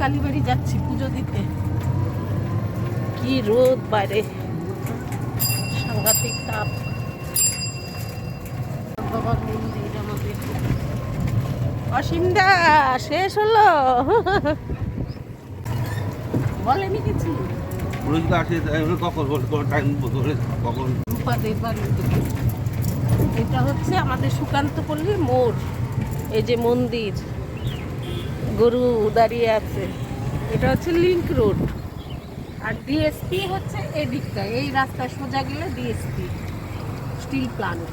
কালীবাড়ি যাচ্ছি পুজো দিতে। কি রোদ বাইরে। সাংঘাতিক তাপ। বাবা মন্দির আমাদের। অসিন্দা শেষ হলো। বলেনি কিছু? আসে কখন বলে কোনো টাইম ধরে কখন? এটা হচ্ছে আমাদের সুকান্ত পল্লীর মোড় এই যে মন্দির। গরু দাঁড়িয়ে আছে। এটা হচ্ছে লিংক রোড আর ডিএসপি হচ্ছে এদিকটা এই রাস্তা সোজা গেলে ডিএসপি স্টিল প্লান্ট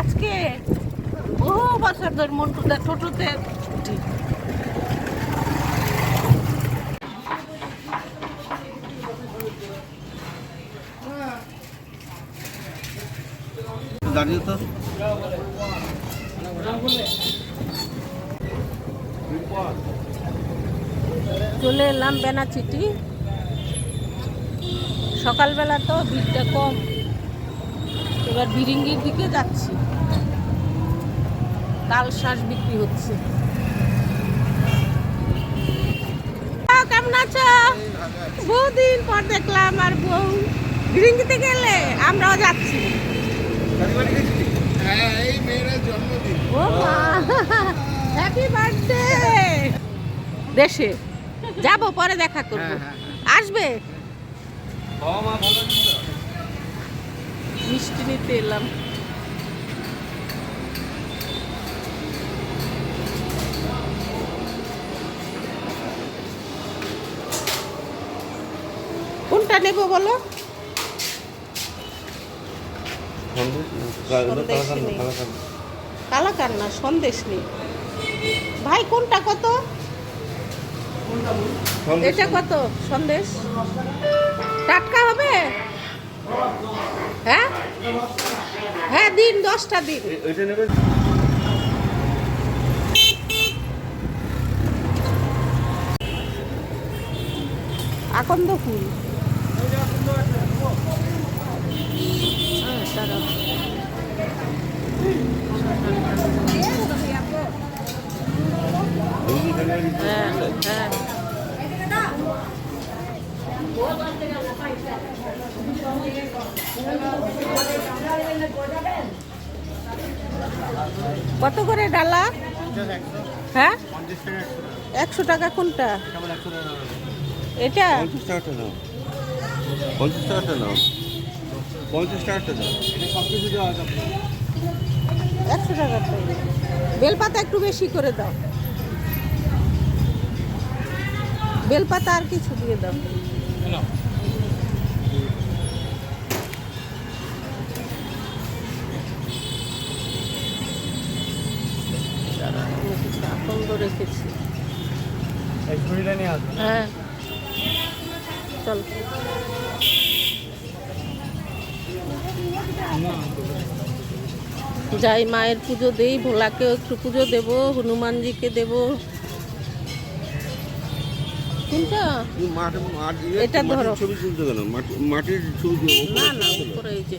আজকে বহু বছর ধরে মন্টুদা টোটোতে ছুটি। দাঁড়িয়ে তো। চলে এলাম বেনাচিটি। সকালবেলা তো ভিড়টা কম। এবার বিরিঙ্গির দিকে যাচ্ছি। তাল শ্বাস বিক্রি হচ্ছে। কেমন আছো? বহুদিন পর দেখলাম আর বউ। বিরিঙ্গিতে গেলে আমরাও যাচ্ছি। হ্যাঁ এই মেয়েরা জন্মদিন ও হ্যাপি বার্থডে দেশে। যাব পরে দেখা করব। হ্যাঁ, হ্যাঁ, আসবে? মিষ্টি নিতে এলাম। কোনটা নেব বলো? কালাকার না সন্দেশ নেই। ভাই কোনটা কত? এটা কত? সন্দেশ? টাটকা হবে? হ্যাঁ? হ্যাঁ দিন দশটা দিন। আকন্দ ফুল। দাঁড়াও। হ্যাঁ হ্যাঁ। কত করে ডালা? হ্যাঁ? একশো টাকা কোনটা? এটা? পঞ্চাশ টাকাটা নাও। পঞ্চাশ টাকাটা নাও একশো টাকা বেলপাতা একটু বেশি করে দাও। বেলপাতা আর কিছু দিয়ে দাও। কিছু আকন্দ রেখেছি। হ্যাঁ। চল। যাই মায়ের পুজো দেই ভোলাকেও একটু পুজো দেব হনুমানজিকে দেব কোনটা এটা ধরো। ছবি তুলছো কেন মাটি- মাটির ছবি তুলো, না না। উপরে এই যে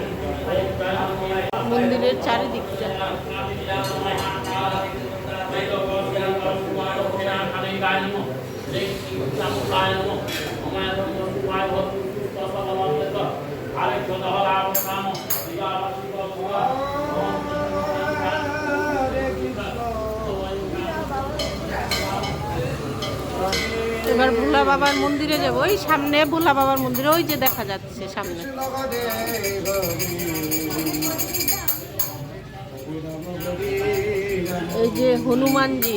মন্দিরের চারিদিকটা। বাবার মন্দিরে যাব, ওই সামনে ভোলা বাবার মন্দিরে, ওই যে দেখা যাচ্ছে সামনে। এই যে হনুমানজি।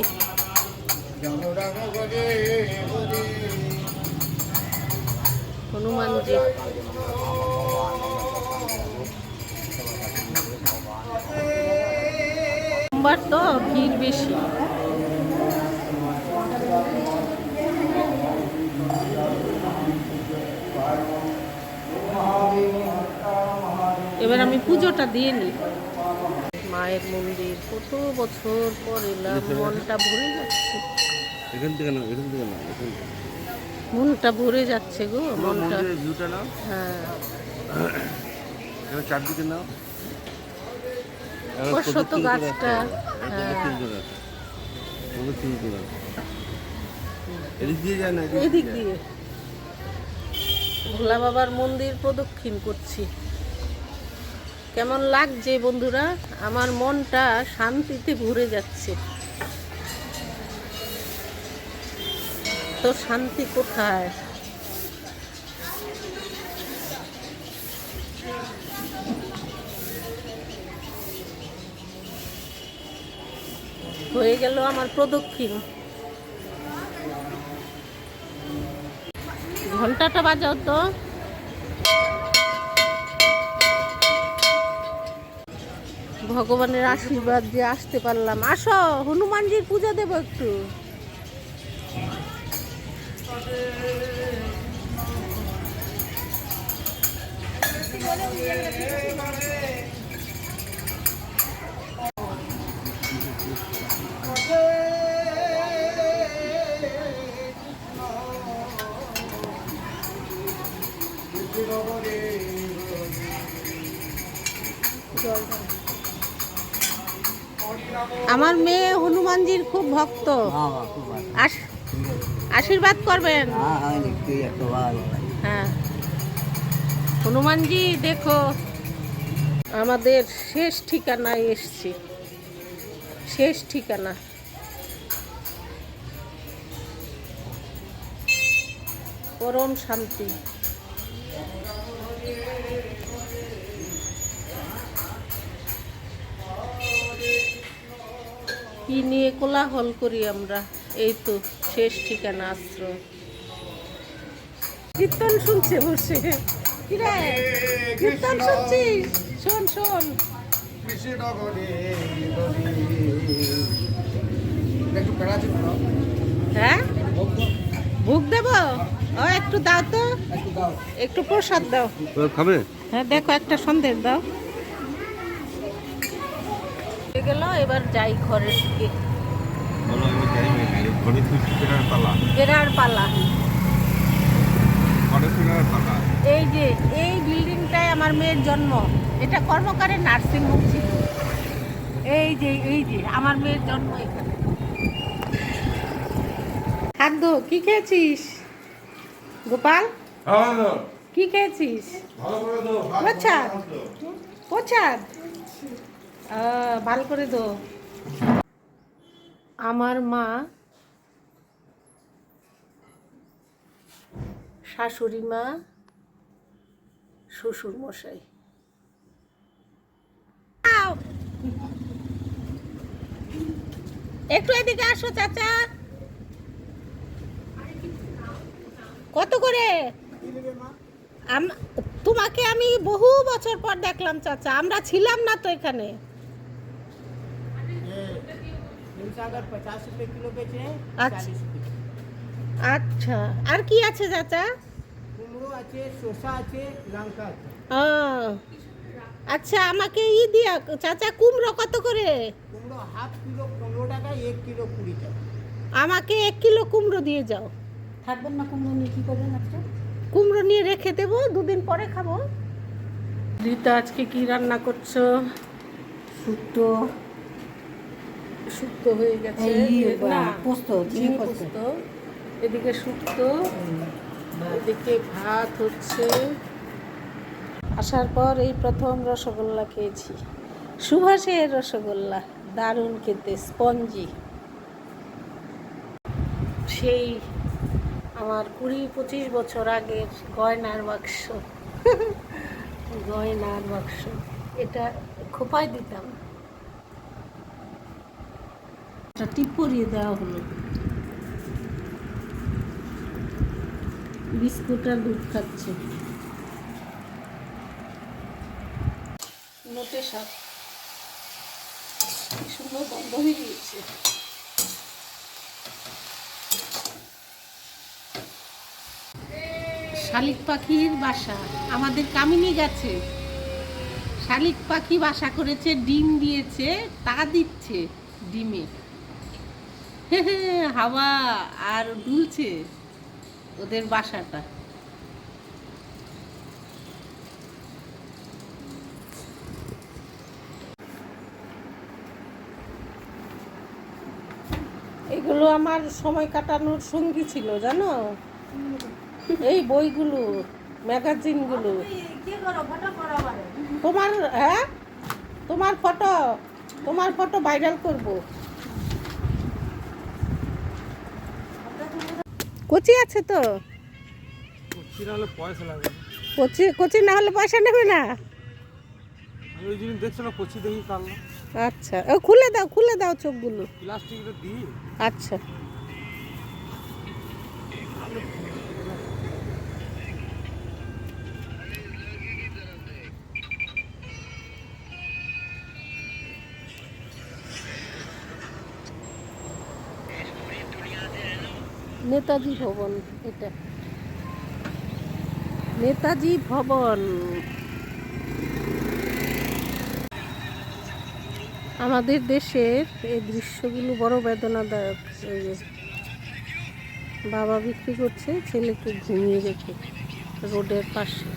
হনুমানজি। সোমবার তো ভিড় বেশি। এবার আমি পুজোটা দিয়ে নিই। মায়ের মন্দির কত বছর পর এলাম মনটা ভরে যাচ্ছে। এখান থেকে না এখান থেকে না এখান থেকে। মনটা ভরে যাচ্ছে গো মনটা। ভিউটা নাও। হ্যাঁ। চারদিকে নাও। শত গাছটা, হ্যাঁ। এদিক দিয়ে যায় না এদিক দিয়ে। ভোলা বাবার মন্দির প্রদক্ষিণ করছি। কেমন লাগছে বন্ধুরা? আমার মনটা শান্তিতে ভরে যাচ্ছে। তো শান্তি কোথায়? হয়ে গেল আমার প্রদক্ষিণ। ঘন্টাটা বাজাও তো। ভগবানের আশীর্বাদ দিয়ে আসতে পারলাম। আসো হনুমানজির পূজা দেব একটু। আমার মেয়ে হনুমানজির খুব ভক্ত। আশ- আশীর্বাদ করবেন? হ্যাঁ। হনুমানজি দেখো আমাদের শেষ ঠিকানায় এসছি। শেষ ঠিকানা। পরম শান্তি। কি নিয়ে কোলাহল করি আমরা? এই তো শেষ ঠিকানা আশ্রয়। কীর্তন শুনছে বসে। কিরে কীর্তন শুনছিস শোন শোন। একটু হ্যাঁ? ভোগ দেব? ও একটু দাও তো। একটু একটু প্রসাদ দাও। খাবে? হ্যাঁ দেখো একটা সন্দেশ দাও। হয়ে গেল এবার যাই ঘরের দিকে। পালা? এই যে এই বিল্ডিংটায় আমার মেয়ের জন্ম। এটা কর্মকারের নার্সিং হোম ছিল। এই যে এই যে আমার মেয়ের জন্ম এখানে। খাদ্য কি খেয়েছিস? গোপাল? কি খেয়েছিস? প্রচার প্রচার ভালো করে দো। আমার মা শাশুড়ি মা, শ্বশুর মশাই। একটু এদিকে আসো, চাচা। কত করে? তোমাকে আমি বহু বছর পর দেখলাম, চাচা। আমরা ছিলাম না তো এখানে। আচ্ছা আর কি আছে চাচা কুমড়ো আছে শসা আছে লঙ্কা আছে ও, আচ্ছা আমাকে ই দিয়া চাচা কুমড়ো কত করে কুমড়ো হাফ কিলো পনেরো টাকা এক কিলো কুড়ি টাকা আমাকে এক কিলো কুমড়ো দিয়ে যাও থাকবেন না কুমড়ো নিয়ে কী করবেন আজকে? কুমড়ো নিয়ে রেখে দেবো দুদিন পরে খাব। রীতা আজকে কি রান্না করছ? শুক্তো। শুক্তো হয়ে গেছে। পোস্ত পোস্ত। এদিকে শুক্তো এদিকে ভাত হচ্ছে। আসার পর এই প্রথম রসগোল্লা খেয়েছি। সুভাষের রসগোল্লা দারুণ খেতে স্পঞ্জি। সেই আমার কুড়ি পঁচিশ বছর আগের গয়নার বাক্স। গয়নার বাক্স। এটা খোপায় দিতাম। এটা টিপ পরিয়ে দেওয়া হলো। বিস্কুট আর দুধ খাচ্ছে। নোটে শাক সুন্দর বন্ধ হয়ে গিয়েছে। শালিক পাখির বাসা, আমাদের কামিনী গাছে। শালিক পাখি বাসা করেছে, ডিম দিয়েছে, তা দিচ্ছে ডিমে। হাওয়া আর দুলছে ওদের বাসাটা। এগুলো আমার সময় কাটানোর সঙ্গী ছিল, জানো? এই বইগুলো, ম্যাগাজিনগুলো। তোমার হ্যাঁ? তোমার ফটো তোমার ফটো ভাইরাল করব। কোচি আছে তো? কচি কোচি কোচি না হলে পয়সা নেবে না। আচ্ছা ও খুলে দাও খুলে দাও চোখগুলো। প্লাস্টিকটা দিই। আচ্ছা। নেতাজি ভবন এটা। নেতাজি ভবন। আমাদের দেশের এই দৃশ্যগুলো বড় বেদনাদায়ক বাবা বিক্রি করছে, ছেলেকে ঘুমিয়ে রেখে রোডের পাশে।